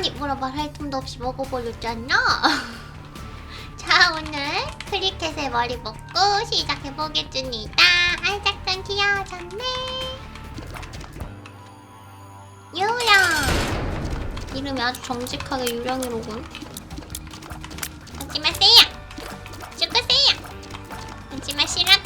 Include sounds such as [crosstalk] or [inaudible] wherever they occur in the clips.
아니 물어볼 할 틈도 없이 먹어버렸잖아. [laughs] 자 오늘 크리켓의 머리 먹고 시작해보겠습니다. 아 작전 귀여워졌네. 유령. 이름이 아주 정직하게 유령이로군. 하지 마세요. 죽으세요. 하지 마시라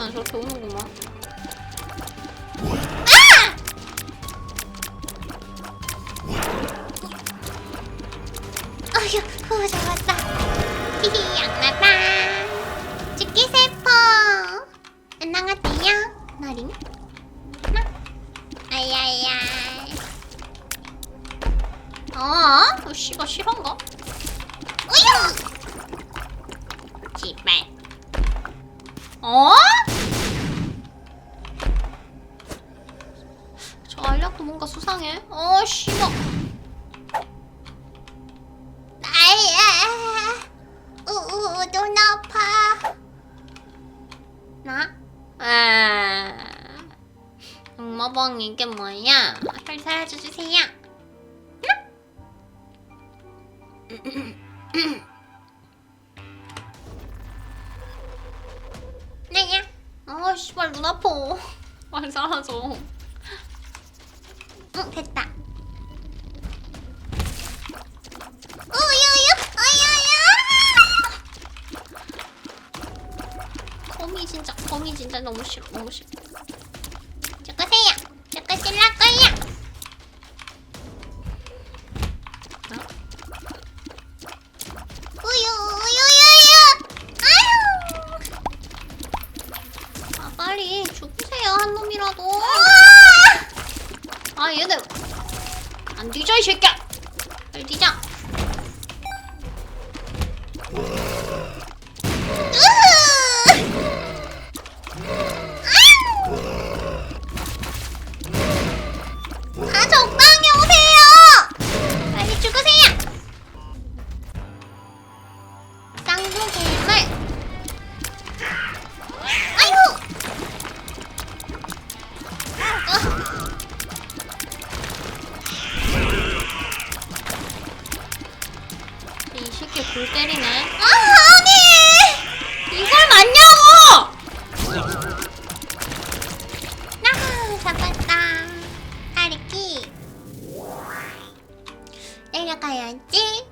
쓰면 저렇게 오는구만. 아! 어휴, 후, 잡았다. 히히, [laughs] 양나다. 죽기. 안녕하세요. 아야야. 어? 어, 씨가 실한가? 으유! 지발. 어? 저 알약도 뭔가 수상해. 어, 씨발. 아야. 우우, 눈 아파. 나? 아. 악마방 이게 뭐야? 잘 살려주세요. 아, 씨발 눈 아파. 빨리 사라져. 응, 됐다. 우유유, 우유유. 거미 진짜, 거미 진짜 너무 싫어, 너무 싫어. 골 때리네. 아, 아니! 이걸 맞냐고! 나 잡았다. 다리끼. 내려가야지.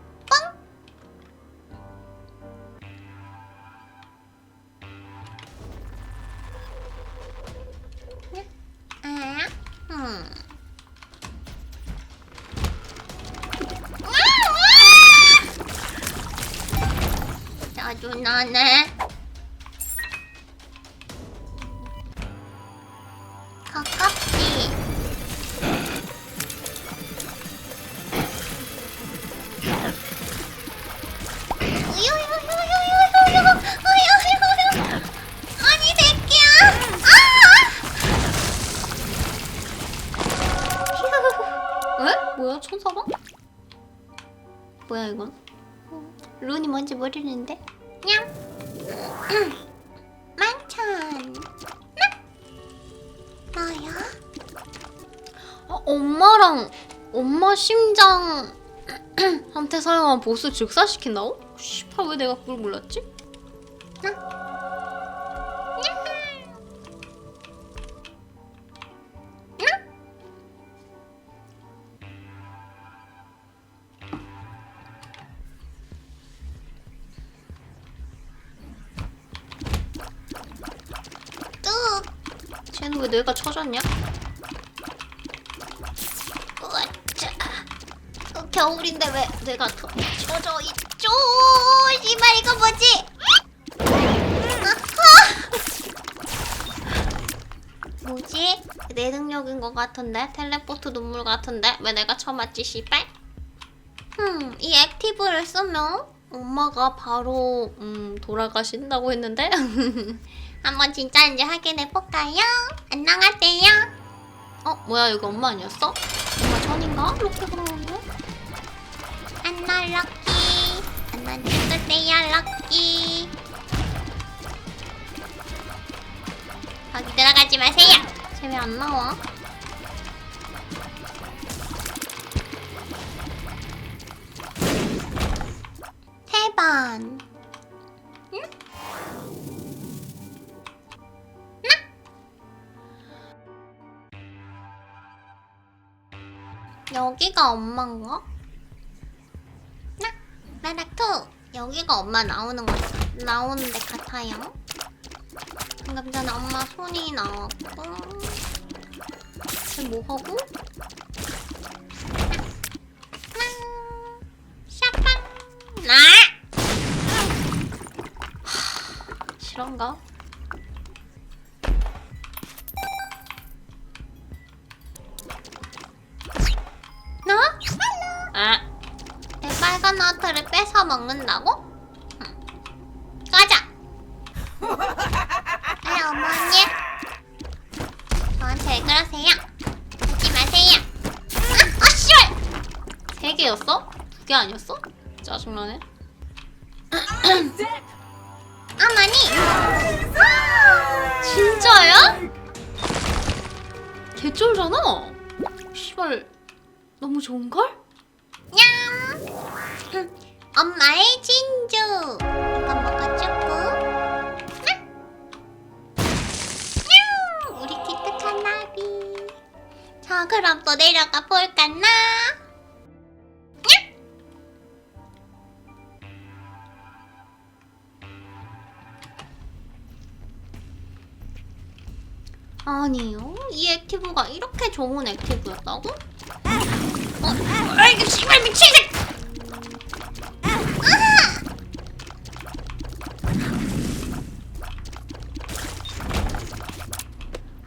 엄마랑 엄마 심장 [clears throat] 한테 사용한 보스 즉사시킨다고? 씨발 왜 내가 그걸 몰랐지? 뚝! 쟤는 왜 내가 쳐졌냐? 겨울인데 왜 내가 더 쳐져 있죠? 씨발 이거 뭐지? 뭐지? 내 능력인 것 같은데? 텔레포트 눈물 같은데? 왜 내가 처맞지 씨발? 흠, 이 액티브를 쓰면 엄마가 바로 음, 돌아가신다고 했는데 [laughs] 한번 진짜인지 확인해 볼까요? 안녕하세요. 어 뭐야 이거 엄마 아니었어? 엄마 전인가? 이렇게 그러는데? 안녕 럭키. 안녕 찍으세요 럭키. 거기 들어가지 마세요. 쟤 왜 안 나와? 세번 여기가 엄마인가? 나 나나투 여기가 엄마 나오는 거 나오는 데 같아요. 방금 전에 엄마 손이 나왔고 쟤 뭐하고? 샤빵 나 실화인가? 먹는다고? 응. 가자. 아이 어머니. 저한테 왜 그러세요? 하지 마세요. 아, 아 씨발. 세 개였어? 두 개 아니었어? 짜증나네 [clears throat] 어머니. 진짜야? 개쩔잖아 씨발 너무 좋은걸? 냠. 흠, 엄마의 진주. 이거 먹어주고. 냠. 우리 기특한 나비. 자, 그럼 또 내려가 볼까나? 냠. 아니요 이 액티브가 이렇게 좋은 액티브였다고? 어? 아이고 씨발 미친 새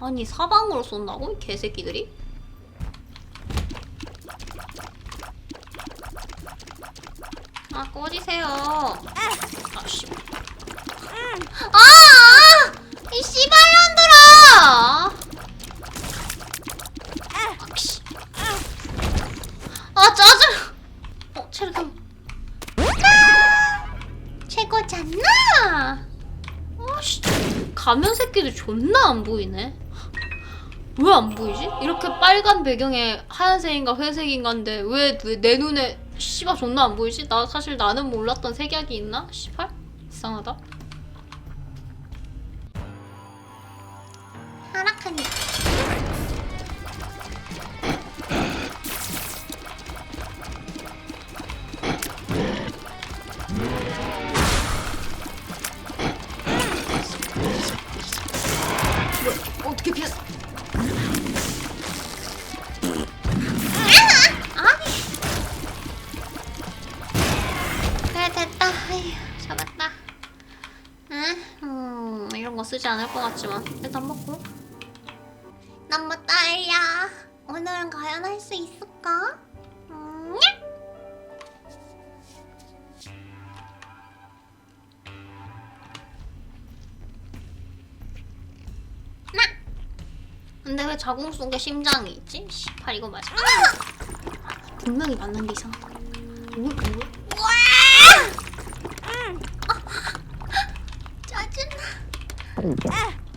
아니 사방으로 쏜다고? 이 개새끼들이? 아 꺼지세요 아씨 아! 이 씨발년들아! 아씨 아 짜증 어 체력이 최고잖아! 아씨 가면 새끼들 존나 안 보이네 왜 안 보이지? 이렇게 빨간 배경에 하얀색인가 회색인가인데 왜 내 눈에 씨발 존나 안 보이지? 나 사실 나는 몰랐던 색약이 있나? 씨발 이상하다 쓰지 않을 것 같지만 일단 먹고 너무 떨려. 오늘은 과연 할 수 있을까? 음, 냐? 나. 근데 왜 자궁 속에 심장이 있지? 씨발 이거 맞아 분명히 맞는데 이상하다? 와! 아, 짜증나.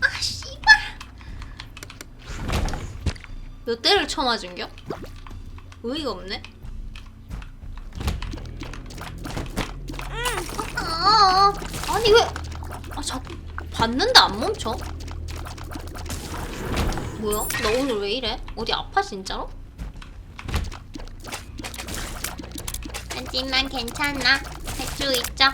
아, 씨발. 몇 대를 쳐맞은겨? 의의가 없네 어, 아니 왜? 아 자꾸 봤는데 안 멈춰? 뭐야? 너 오늘 왜 이래? 어디 아파 진짜로? 하지만 괜찮아. 할 수 있죠.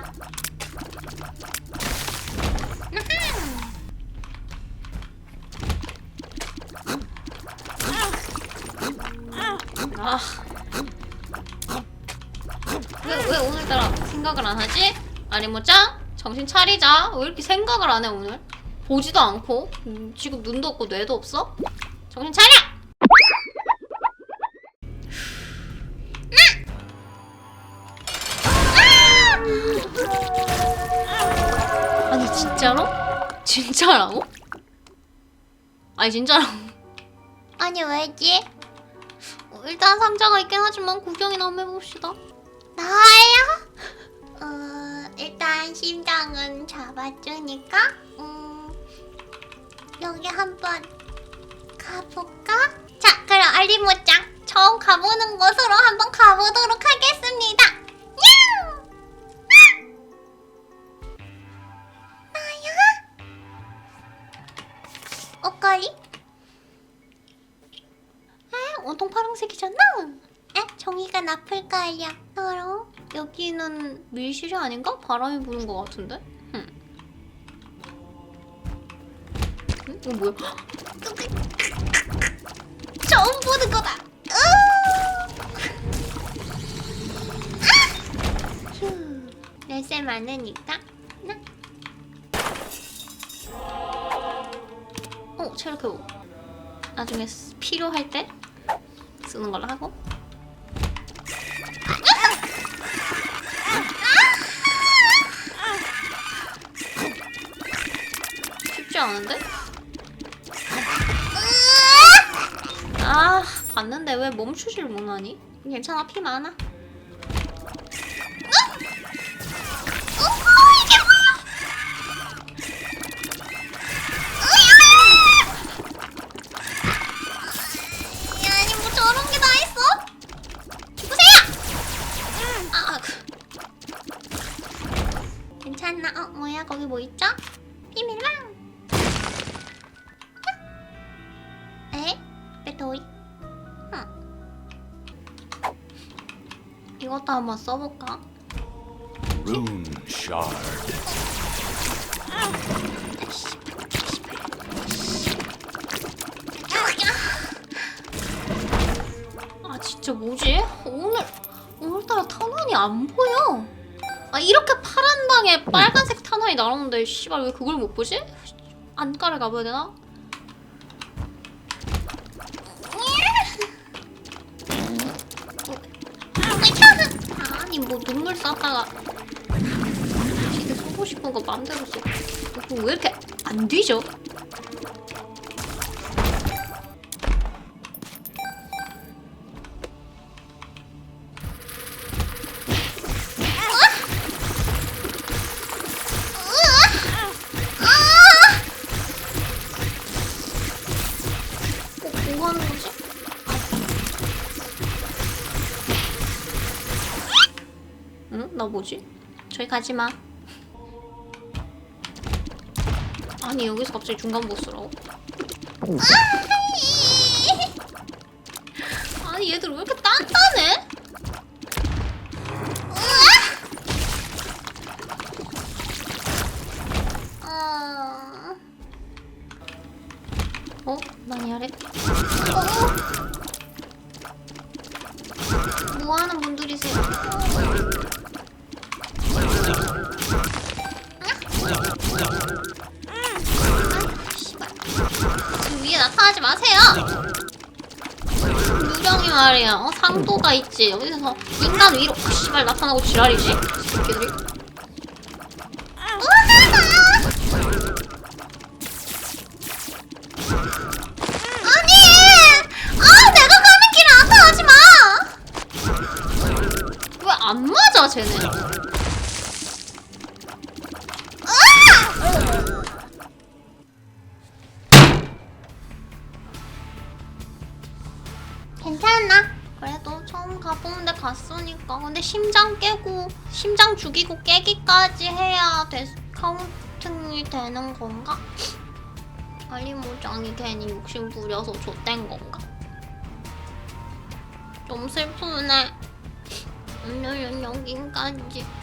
아. 왜, 왜 오늘따라 생각을 안 하지? 아니 뭐 짱? 정신 차리자. 왜 이렇게 생각을 안 해 오늘? 보지도 않고 음, 지금 눈도 없고 뇌도 없어? 정신 차려! 아! 아 진짜로? 진짜라고? 아니 진짜라고? 아니 왜지? 어, 일단 상자가 있긴 하지만 구경이나 한번 해봅시다. 나야? [laughs] 어 일단 심장은 잡아주니까 음 여기 한번 가볼까? 자 그럼 알리모짱 처음 가보는 곳으로 한번 가보도록 하겠습니다. 나쁠까요? 서로? 여기는 밀실이 아닌가? 바람이 부는 것 같은데? 응. 응? 이거 뭐야? [gasps] 처음 보는 거다. 열쇠 많으니까. 나? 어, [laughs] 체력 회복. 나중에 쓰- 필요할 때 쓰는 걸로 하고. 않은데? 아, 봤는데 왜 멈추질 못하니? 괜찮아, 피 많아. 배터리? 이것도 한번 써볼까? Rune shard. 아 진짜 뭐지? 오늘 오늘따라 탄환이 안 보여. 아 이렇게 파란 방에 빨간색 탄환이 날아오는데 씨발 왜 그걸 못 보지? 안가를 가봐야 되나? 아니 뭐 눈물 쌌다가 시대 쏘고 싶은 거 마음대로 쏘. 이거 왜 이렇게 안 뒤져? 저기 가지 마. 아니 여기서 갑자기 중간 보스라고? 말이야 어? 상도가 있지 여기서 인간 위로 아, 씨발 나타나고 지랄이지 새끼들이 아니! 아 내가 가는 길에 나타나지 마! 왜 안 맞아 쟤네 괜찮아. 그래도 처음 가보는데 갔으니까. 근데 심장 깨고, 심장 죽이고 깨기까지 해야 데, 카운팅이 되는 건가? 알리모장이 괜히 욕심 부려서 좆된 건가? 좀 슬프네. 오늘은 여기까지.